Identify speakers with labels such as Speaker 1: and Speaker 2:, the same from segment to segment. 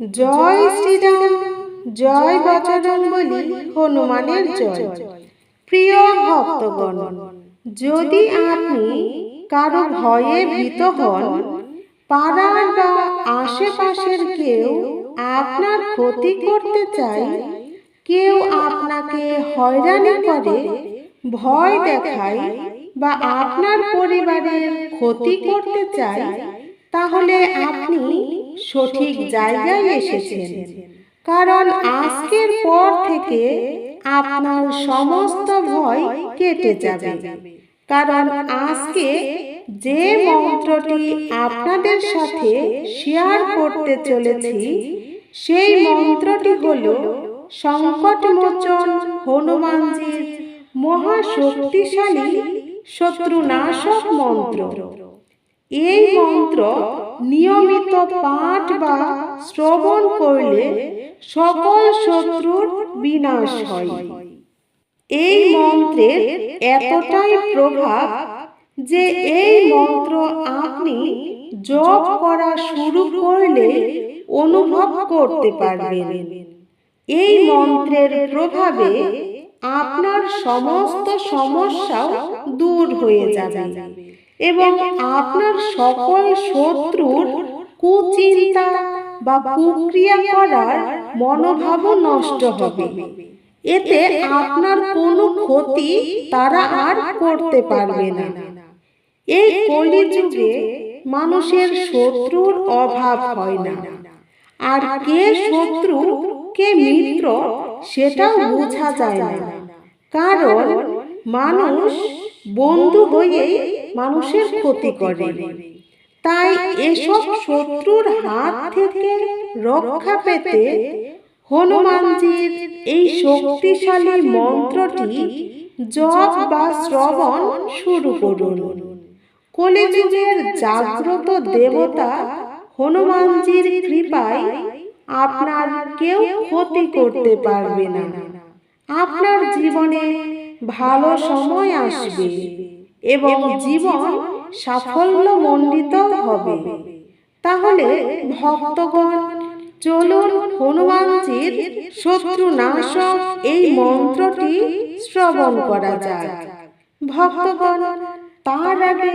Speaker 1: জয় শ্রীরাম জয় বজরং হনুমানের জয়। প্রিয় ভক্তগণ যদি আপনি কারও ভয়ে ভীত হন পাড়ার বা আশেপাশের কেউ আপনার ক্ষতি করতে চায় কেউ আপনাকে হয়রানি করে ভয় দেখায় বা আপনার পরিবারের ক্ষতি করতে চায় তাহলে আপনি সঠিক জায়গায় এসেছেন। কারণ আজকের পর থেকে আপনার সমস্ত ভয় কেটে যাবে। কারণ আজকে যে মন্ত্রটি আপনাদের সাথে শেয়ার করতে চলেছি সেই মন্ত্রটি হল সংকটমোচন হনুমানজির মহাশক্তিশালী শত্রুনাশক মন্ত্র। এই মন্ত্র নিয়মিত পাঠ বা শ্রবণ করলে সকল শত্রুর বিনাশ হয়। এই মন্ত্রের এতটাই প্রভাব যে এই মন্ত্র আপনি জপ করা শুরু করলে অনুভব করতে পারবেন। এই মন্ত্রের প্রভাবে আপনার সমস্ত সমস্যাও দূর হয়ে যাবে। এবং আপনার সকল শত্রুর কুচিন্তা বা কুক্রিয়া করার মনোভাবও নষ্ট হবে। এতে আপনার কোনো ক্ষতি তারা আর করতে পারবে না। এই কলিযুগে মানুষের শত্রুর অভাব হয় না। আর কে শত্রু, কে মিত্র সেটাও বোঝা যায় না। কারণ মানুষ বন্ধু হয়েই মানুষের ক্ষতি করে। তাই এসব শত্রুর হাত থেকে রক্ষা পেতে হনুমানজির এই শক্তিশালী মন্ত্রটি জপ বা শ্রবণ শুরু করুন। কলিযুগের জাগ্রত দেবতা হনুমানজির কৃপায় আপনার কেউ ক্ষতি করতে পারবে না। আপনার জীবনে ভালো সময় আসবে। এবং জীবন সাফল্য সাফল্যমণ্ডিত হবে। তাহলে ভক্তগণ চলুন হনুমানজির শত্রু নাশক এই মন্ত্রটি শ্রবণ করা যায় ভক্তগণ তার আগে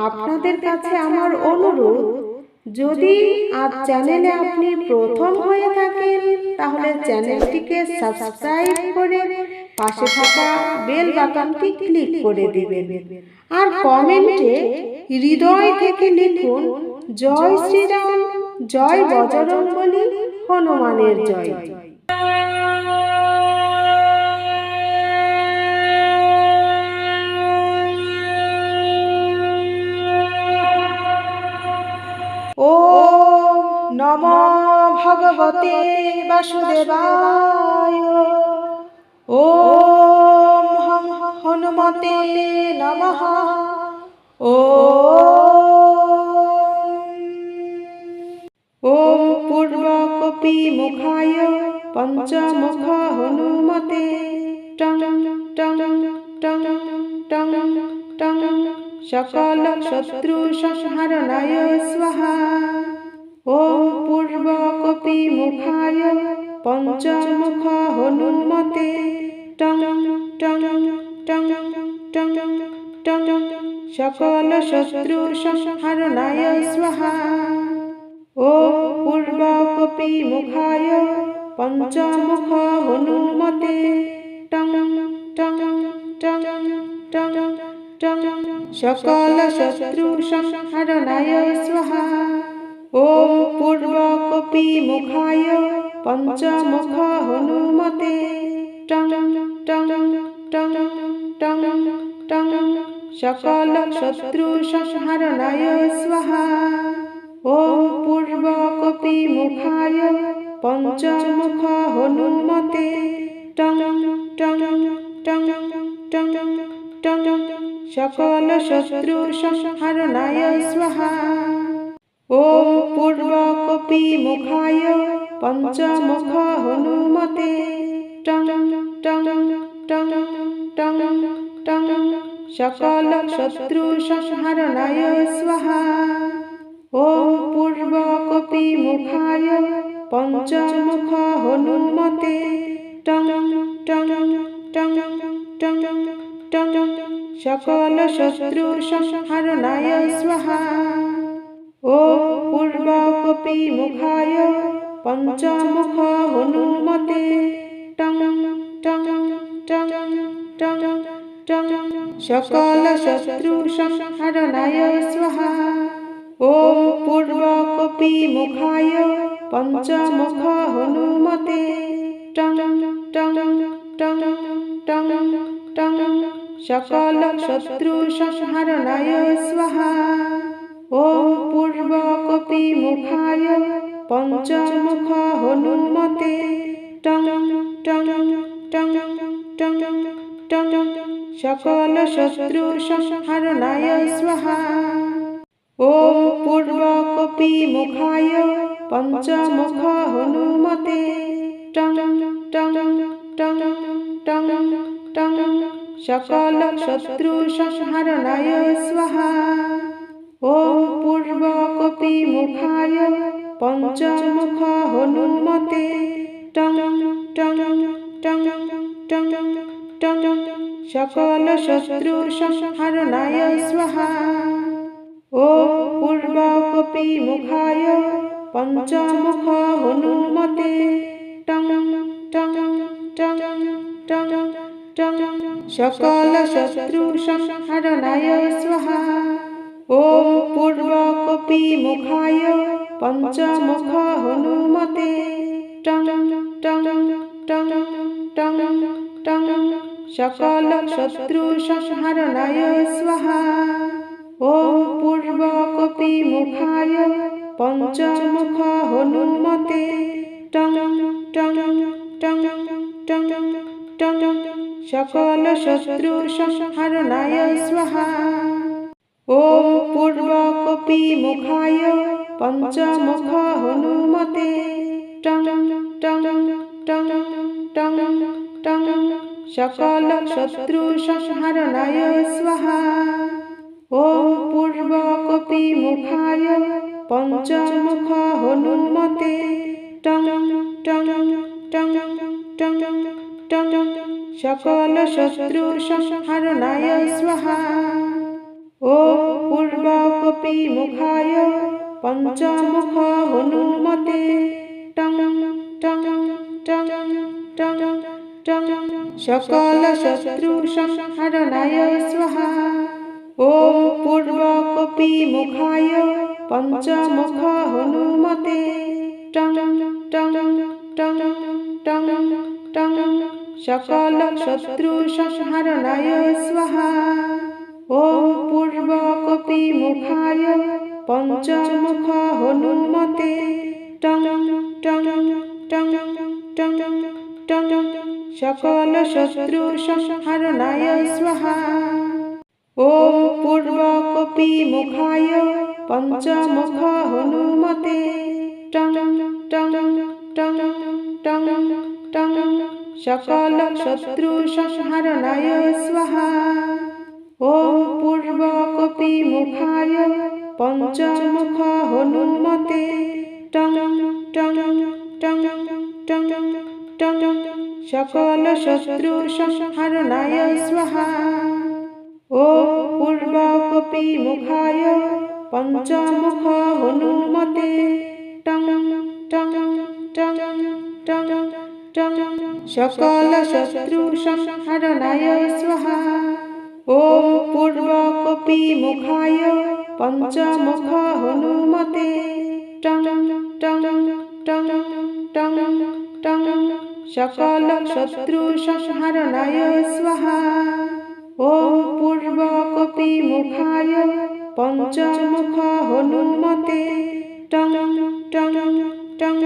Speaker 1: আপনাদের কাছে আমার অনুরোধ যদি আজ চ্যানেলে আপনি প্রথম হয়ে থাকেন তাহলে চ্যানেলটিকে সাবস্ক্রাইব করে পাশে থাকা বেল বাটনটি ক্লিক করে দিবেন। আর কমেন্টে হৃদয় থেকে লিখুন জয় শ্রীরাম জয় বজরং বলি হনুমানের জয়। ও নম ভগবতে বাসুদেবায়। নমঃ। ও ওম পূর্বকপি মুখায় পঞ্চমুখ হনুমতে। টং টং টং টং টং সকল শত্রু সংহারণায় স্বাহা। ওম পূর্বকপি মুখায় পঞ্চমুখ হনুমতে। সকল শত্রু সংহারণায় স্বাহা। ও পূর্বকপি মুখায় পঞ্চমুখ হনুমতে সকল শত্রু সংহারণায় স্বাহা ও পূর্বকপি মুখায় পঞ্চমুখ হনুমতে। সকল শত্রু সংহারণায় স্বাহা। ও পূর্বকপি মুখায় পঞ্চমুখ হনুমতে টং টং টং টং টং, সকল শত্রু সংহারণায় স্বাহা। ও পূর্বকপি মুখায় পঞ্চমুখ হনুমতে টং টং টং টং সকল শত্রু সংহারণায় স্বাহা। ও পূর্বকপি মুখায়
Speaker 2: পঞ্চমুখ হনুমতে টং টং টং টং টং, সকল শত্রু সংহারণায় স্বাহা। ও পূর্বকপি মুখায় পঞ্চমুখ হনুমতে টং সকল শত্রু সংহারণায় স্বাহা। ওম পূর্বকপি মুখায় পঞ্চমুখ হনুমতে। সকল শত্রু সংহারণায় স্বাহা। ওম পূর্বকপি মুখায় পঞ্চমুখ হনুমতে। টং টং সকল শত্রু সংহারণায় স্বাহা। ওম পূর্বকপি মুখায়, পঞ্চমুখ হনুমতে। টং টং টং টং টং, সকল শত্রু সংহারণায় স্বাহা। ওম পূর্বকপি মুখায়, পঞ্চমুখ হনুমতে। টং টং টং টং টং সকল শত্রু সংহারণায় স্বাহা। ও পূর্বকপি মুখায় পঞ্চমুখ হনুমতে, টং টং টং টং টং, সকল শত্রু সংহারণায় স্বাহা। ও পূর্বকপি মুখায় পঞ্চমুখ হনুমতে টং টং টং সকল শত্রু সংহারণায় স্বাহা। ও পূর্বকপি মুখায় পঞ্চমুখ হনুমতে টং টং টং টং টং, সকল শত্রু সংহারণায় স্বাহা। ও পূর্বকপি মুখায় পঞ্চমুখ হনুমতে টং টং টং সকল শত্রু সংহারণায় স্বাহা। ও পূর্বকপি মুখায় পঞ্চমুখ হনুমতে টং টং টং টং টং সকল শত্রু সংহারণায় স্বাহা। ও পূর্বকপি মুখায় পঞ্চমুখ হনুমতে টং টং সকল শত্রু সংহারণায় স্বাহা। ও পূর্বকপি মুখায় পঞ্চমুখ হনুমতে টং টং টং টং টং সকল শত্রু সংহারণায় স্বাহা। ও পূর্বকপি মুখায় পঞ্চমুখ হনুমতে টং টং টং টং সকল শত্রু সংহারণায় স্বাহা। ও পূর্বকপি মুখায় পঞ্চমুখ হনুমতে, টং টং টং টং টং, সকল শত্রু সংহারণায় স্বাহা। ও পূর্বকপি মুখায় পঞ্চমুখ হনুমতে, টং টং টং টং টং সকল শত্রু সংহারণায় স্বাহা ও পূর্বকপি মুখায় পঞ্চমুখ হনুমতে টং টং টং টং টং সকল শত্রু সংহারণায় স্বাহা ও পূর্বকপি মুখায় পঞ্চমুখ হনুমতে টং টং টং টং টং সকল শত্রু সংহারণায় স্বাহা ও পূর্বকপি মুখায় পঞ্চমুখ হনুমতে টং টং টং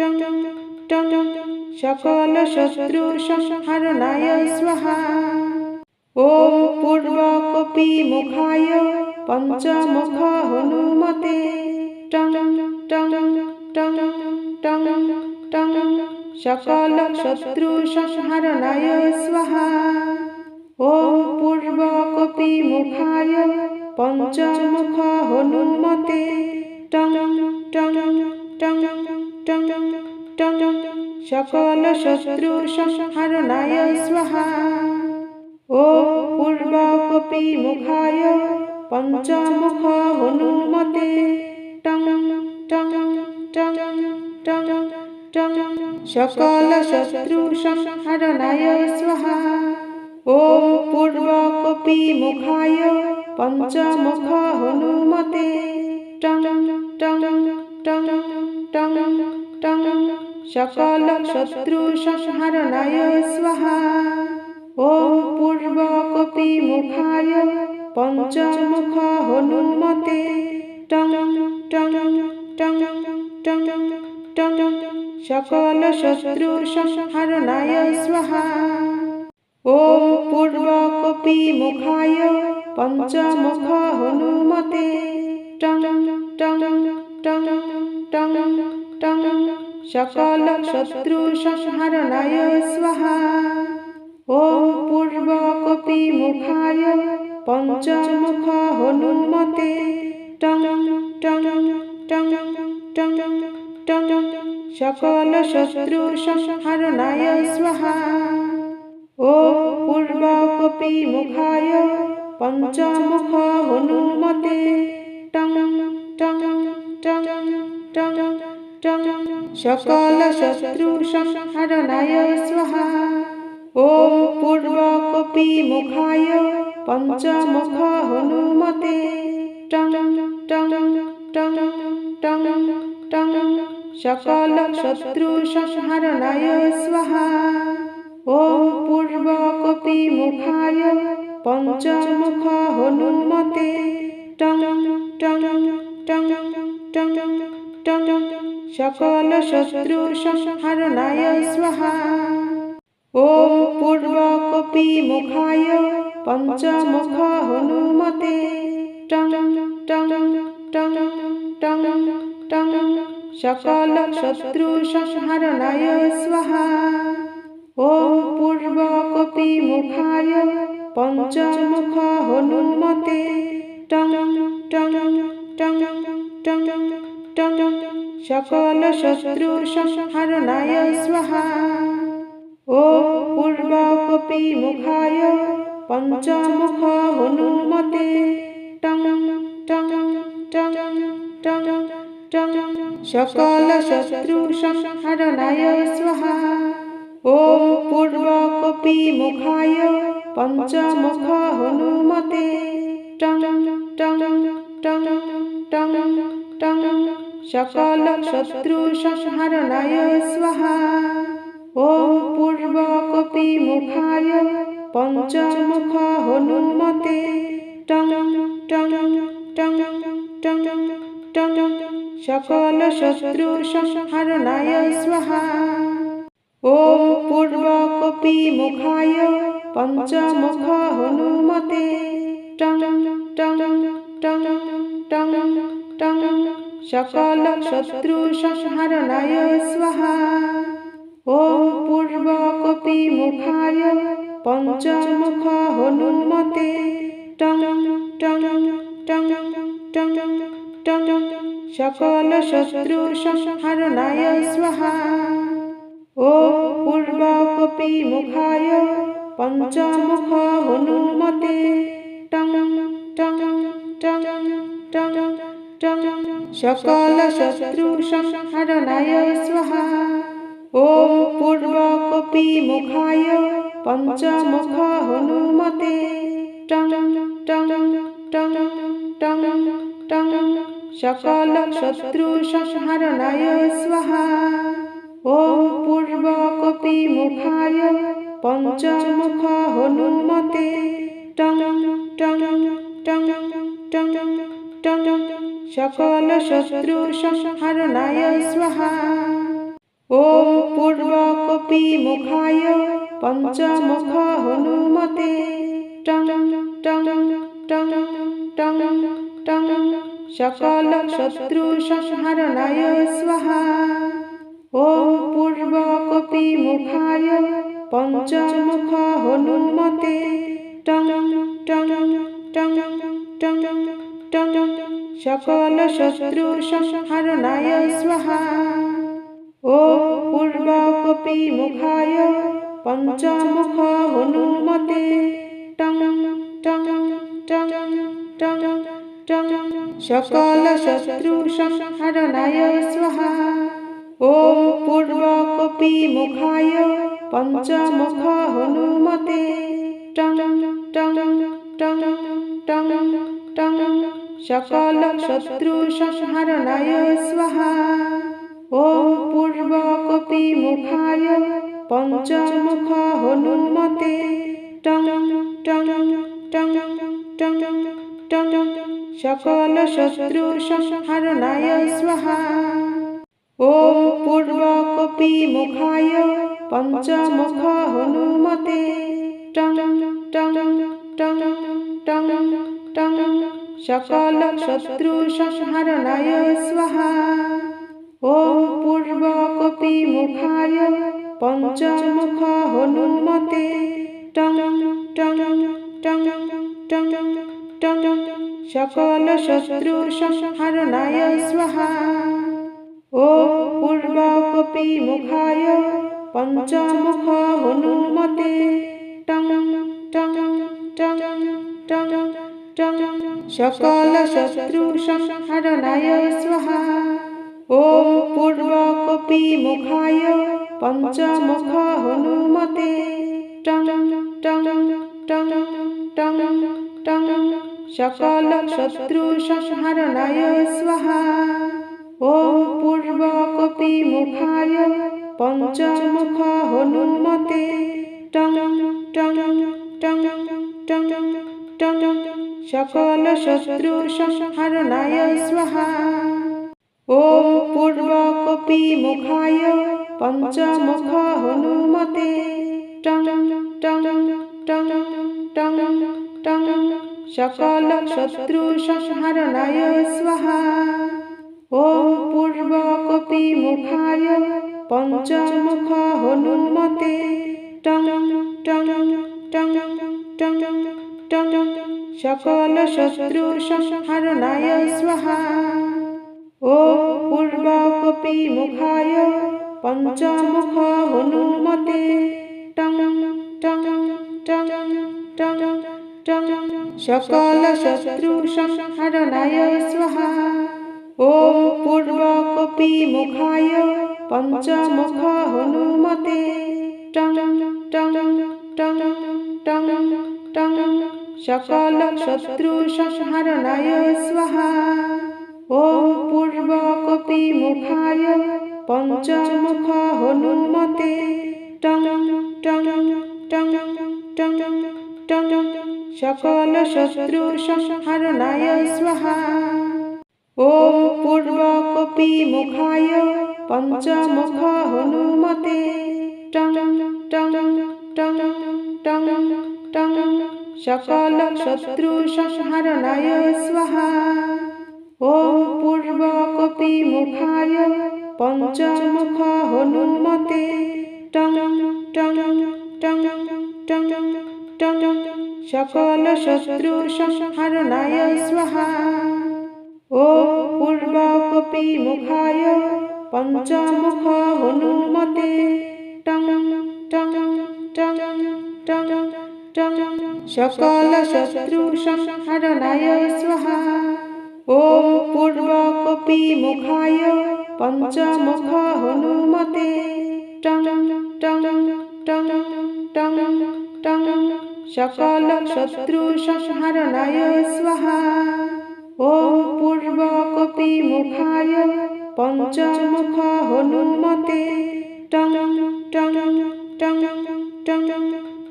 Speaker 2: টং টং সকল শত্রু সংহারণায় স্বাহা ও পূর্বকপি মুখায় পঞ্চমুখ হনুমতে টং টং টং টং টং সকল শত্রু সংহারণায় স্বাহা ও পূর্বকপি মুখায় পঞ্চমুখ হনুমতে টং টং টং টং টং সকল শত্রু সংহারণায় স্বাহা ও পূর্ব কপি মুখায় পঞ্চমুখ হনুমতে টং টং টং টং টং সকল শত্রু সংহারণায় স্বাহা ও পূর্ব কপি মুখায় পঞ্চমুখ হনুমতে টং টং টং টং টং সকল শত্রু সংহারণায় স্বাহা ও পূর্ব কপি মুখায় পঞ্চমুখ হনুমতে টং টং টং টং টং সকল শত্রু সংহারণায় স্বাহা। ও পূর্ব কপি মুখায় পঞ্চমুখ হনুমতে। টং টং টং টং টং, সকল শত্রু সংহারণায় স্বাহা। ও পূর্ব কপি মুখায় পঞ্চমুখ হনুমতে। টং টং টং টং টং সকল শত্রু সংহারণায় স্বাহা। ও পূর্ব কপি মুখায় পঞ্চমুখ হনুমতে টং টং টং টং টং। সকল শত্রু সংহারণায় স্বাহা। ও পূর্ব কপি মুখায় পঞ্চমুখ হনুমতে টং টং টং টং টং। সকল শত্রু সংহারণায় স্বাহা ও পূর্ব কপি মুখায় পঞ্চমুখ হনুমতে টং টং টং টং টং সকল শত্রু সংহারণায় স্বাহা ও পূর্ব কপি মুখায় পঞ্চমুখ হনুমতে টং টং টং টং টং সকল শত্রু সংহারণায় স্বাহা ও পূর্ব কপি মুখায় পঞ্চমুখ হনুমতে টং টং টং টং টং সকল শত্রু সংহারণায় স্বাহা ও পূর্ব কপি মুখায় পঞ্চমুখ হনুমতে টং টং টং টং টং সকল শত্রু সংহারণায় স্বাহা ও পূর্ব কপি মুখায় পঞ্চমুখ হনুমতে টং টং টং টং টং সকল শত্রু সংহারণায় স্বাহা ও পূর্ব কপি মুখায় টং টং টং টং টং সকল শত্রু সংহারণায় স্বাহা। ও পূর্ব কপি মুখায় পঞ্চমুখ হনুমতে। টং টং টং টং টং, সকল শত্রু সংহারণায় স্বাহা। ও পূর্ব কপি মুখায় পঞ্চমুখ হনুমতে। টং টং টং টং টং সকল শত্রু সংহারণায় স্বাহা। ও পূর্ব কপি মুখায় পঞ্চমুখ হনুমতে টং টং টং টং টং। সকল শত্রু সংহারণায় স্বাহা। ও পূর্ব কপি মুখায় পঞ্চমুখ হনুমতে টং টং টং টং টং। সকল শত্রু সংহারণায় স্বাহা। ও পূর্ব কপি মুখায় পঞ্চমুখ হনুমতে টং টং টং টং টং সকল শত্রু সংহারণায় স্বাহা। ও পূর্ব কপি মুখায় পঞ্চমুখ হনুমতে টং টং টং টং টং সকল শত্রু সংহারণায় স্বাহা। ও পূর্ব কপি মুখায় পঞ্চমুখ হনুমতে টং টং টং টং টং সকল শত্রু সংহারণায় স্বাহা। ও পূর্বকপি মুখায় পঞ্চমুখ হনুমতে টং টং টং টং টং সকল শত্রু সংহরণায় স্বাহা ওম পূর্বকপি মুখায় পঞ্চমুখ হনুমতে টং টং টং টং টং সকল শত্রু সংহরণায় স্বাহা ওম পূর্বকপি মুখায় পঞ্চমুখ হনুমতে টং টং টং টং টং সকল শত্রু সংহরণায় স্বাহা। ওম পূর্বকপি মুখায় পঞ্চমুখ হনুমতে। টং টং টং টং টং, সকল শত্রু সংহরণায় স্বাহা। ওম পূর্বকপি মুখায় পঞ্চমুখ হনুমতে। টং টং টং টং টং সকল শত্রু সংহরণায় স্বাহা। ও পূর্বকপি মুখায়, পঞ্চমুখ হনুমতে। টং টং টং টং টং। সকল শত্রু সংহরণায় স্বাহা। ওম পূর্বকপি মুখায়, পঞ্চমুখ হনুমতে। টং টং টং টং টং। সকল শত্রু সংহরণায় স্বাহা। ওম পূর্বকপি মুখায় পঞ্চমুখ হনুমতে টং টং টং টং টং সকল শত্রু সংহরণায় স্বাহা। ওম পূর্বকপি মুখায় পঞ্চমুখ হনুমতে টং টং টং টং টং। সকল শত্রু সংহরণায় স্বাহা। ওম পূর্বকপি মুখায় পঞ্চমুখ হনুমতে টং টং টং টং টং সকল শত্রু সংহরণায় স্বাহা। ও পূর্বকপি মুখায় পঞ্চমুখ হনুমতে টং টং টং টং টং। সকল শত্রু সংহরণায় স্বাহা ওম পূর্বকপি মুখায় পঞ্চমুখ হনুমতে টং টং টং টং টং সকল শত্রু সংহরণায় স্বাহা ওম পূর্বকপি মুখায় পঞ্চমুখ হনুমতে টং টং টং টং টং সকল শত্রু সংহরণায় স্বাহা ওম পূর্বকপি মুখায় পঞ্চমুখ হনুমতে টং টং টং টং টং সকল শত্রু সংহরণায় স্বাহা ওম পূর্বকপি মুখায় পঞ্চমুখ হনুমতে টং টং টং টং টং সকল শত্রু সংহরণায় স্বাহা। ও পূর্বকপি মুখায় পঞ্চমুখ হনুমতে টং টং টং টং টং। সকল শত্রু সংহরণায় স্বাহা। ওম পূর্বকপি মুখায় পঞ্চমুখ হনুমতে টং টং টং টং টং। সকল শত্রু সংহরণায় স্বাহা। ওম পূর্বকপি মুখায় পঞ্চমুখ হনুমতে টং টং টং টং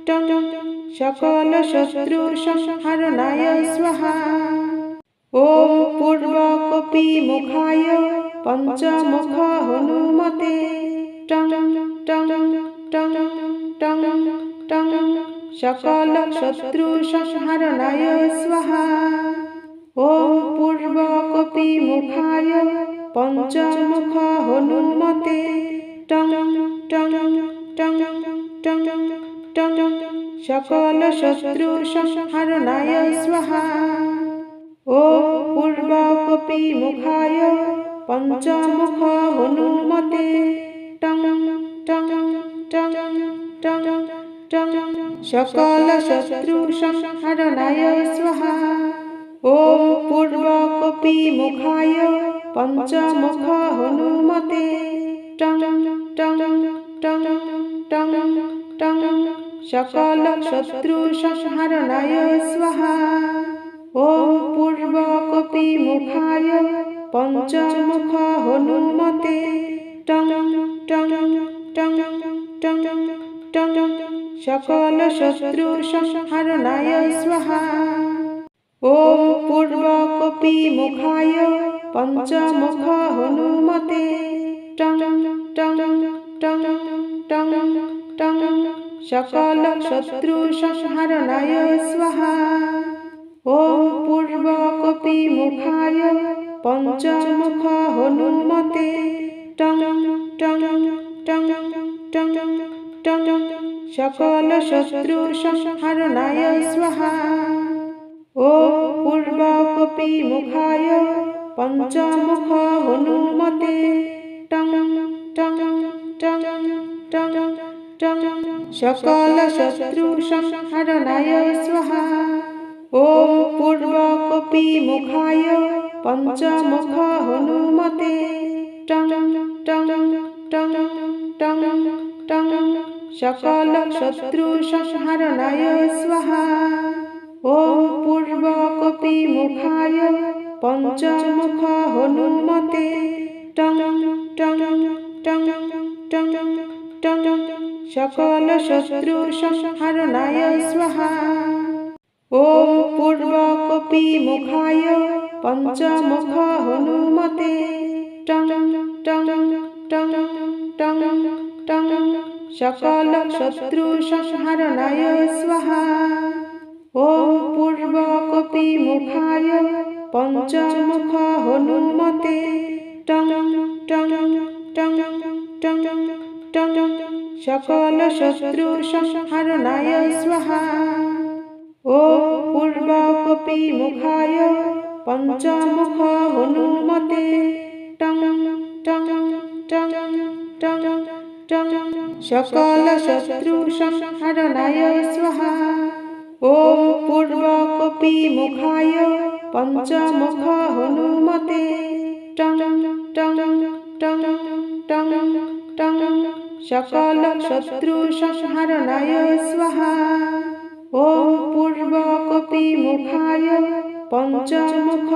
Speaker 2: টং সকল শত্রু সংহরণায় স্বাহা। ওম পূর্বকপি মুখায় পঞ্চমুখ হনুমতে। টং টং টং টং টং সকল শত্রু সংহরণায় স্বাহা। ওম পূর্বকপি মুখায় পঞ্চমুখ হনুমতে টং টং টং টং টং। সকল শত্রু সংহরণায় স্বাহা। ও পূর্বকপি মুখায় পঞ্চমুখ হনুমতে টং টং টং টং টং। সকল শত্রু সংহরণায় স্বাহা। ওম পূর্বকপি মুখায় পঞ্চমুখ হনুমতে টং টং টং টং টং সকল শত্রু সংহরণায় স্বাহা। ওম পূর্বকপি মুখায় পঞ্চমুখ হনুমতে টং টং টং টং টং সকল শত্রু সংহরণায় স্বাহা। ওম পূর্বকপি মুখায় পঞ্চমুখ হনুমতে। টং টং টং টং টং, সকল শত্রু সংহরণায় স্বাহা। ওম পূর্বকপি মুখায় পঞ্চমুখ হনুমতে। টং টং টং টং টং সকল শত্রু সংহরণায় স্বাহা। ও পূর্বকপি মুখায় পঞ্চমুখ হনুমতে টং টং টং টং টং। সকল শত্রু সংহরণায় স্বাহা। ও পূর্বকপি মুখায় পঞ্চমুখ হনুমতে টং টং টং টং টং। সকল শত্রু সংহরণায় স্বাহা। ও পূর্বকপি মুখায় পঞ্চমুখ হনুমতে টং টং টং টং টং। সকল শত্রু সংহরণায় স্বাহা। ও পূর্বকপি মুখায় পঞ্চমুখ হনুমতে টং টং টং টং টং। সকল শত্রু সংহরণায় স্বাহা। ও পূর্বকপি মুখায় পঞ্চমুখ হনুমতে টং টং টং টং টং। সকল শত্রু সংহরণায় স্বাহা। ও পূর্বকপি মুখায় পঞ্চমুখ হনুমতে টং টং টং টং টং। সকল শত্রু সংহরণায় স্বাহা। ও পূর্বকপি মুখায় পঞ্চমুখ হনুমতে। টং টং টং টং টং, সকল শত্রু সংহরণায় স্বাহা। ও পূর্বকপি মুখায় পঞ্চমুখ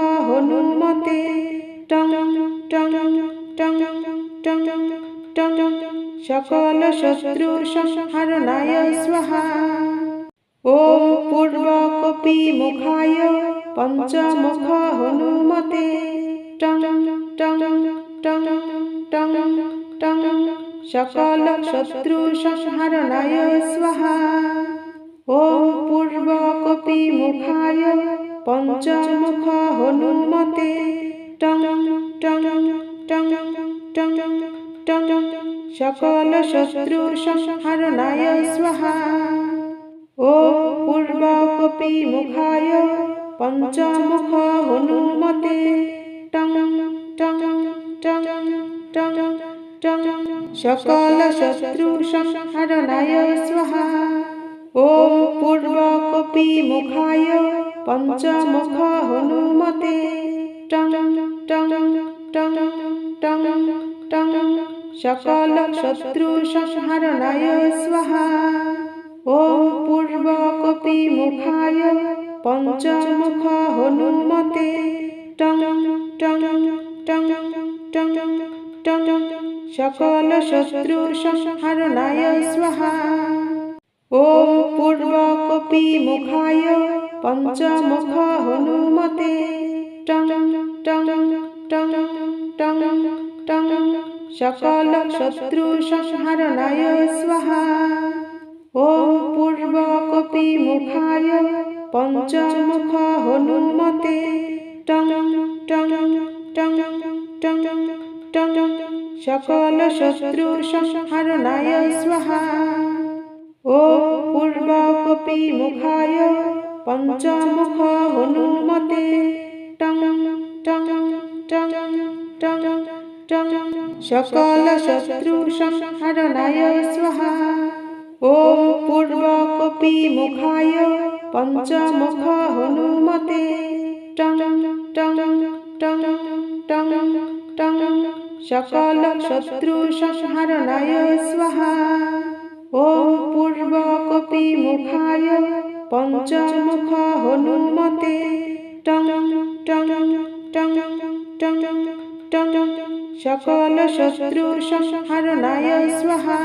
Speaker 2: টং টং টং টং টং সকল শত্রু সংহরণায় স্বাহা। ও পূর্বকপি মুখায় পঞ্চমুখ হনুমতে। টং টং টং টং টং, সকল শত্রু সংহরণায় স্বাহা। ও পূর্বকপি মুখায় পঞ্চমুখ হনুমতে। টং টং টং টং টং সকল শত্রু সংহরণায় স্বাহা। ও পূর্বকপি মুখায় পঞ্চমুখ হনুমতে টং টং টং টং টং। সকল শত্রু সংহরণায় স্বাহা। ও পূর্বকপি মুখায় পঞ্চমুখ হনুমতে টং টং টং টং। সকল শত্রু সংহরণায় স্বাহা ও পূর্বকপি মুখায় পঞ্চমুখ হনুমতে টং টং টং টং টং সকল শত্রু সংহরণায় স্বাহা ও পূর্বকপি মুখায় পঞ্চমুখ হনুমতে টং টং টং টং টং সকল শত্রু সংহরণায় স্বাহা। ও পূর্বকপি মুখায় পঞ্চমুখ হনুমতে টং টং টং টং টং। সকল শত্রু সংহরণায় স্বাহা। ও পূর্বকপি মুখায় পঞ্চমুখ হনুমতে টং টং টং টং টং। সকল শত্রু সংহরণায় স্বাহা ওম পূর্ব কপি মুখায় পঞ্চমুখ হনুমতে টং টং টং টং টং সকল শত্রু সংহরণায় স্বাহা ওম পূর্ব কপি মুখায় পঞ্চমুখ হনুমতে টং টং টং টং টং সকল শত্রু সংহরণায় স্বাহা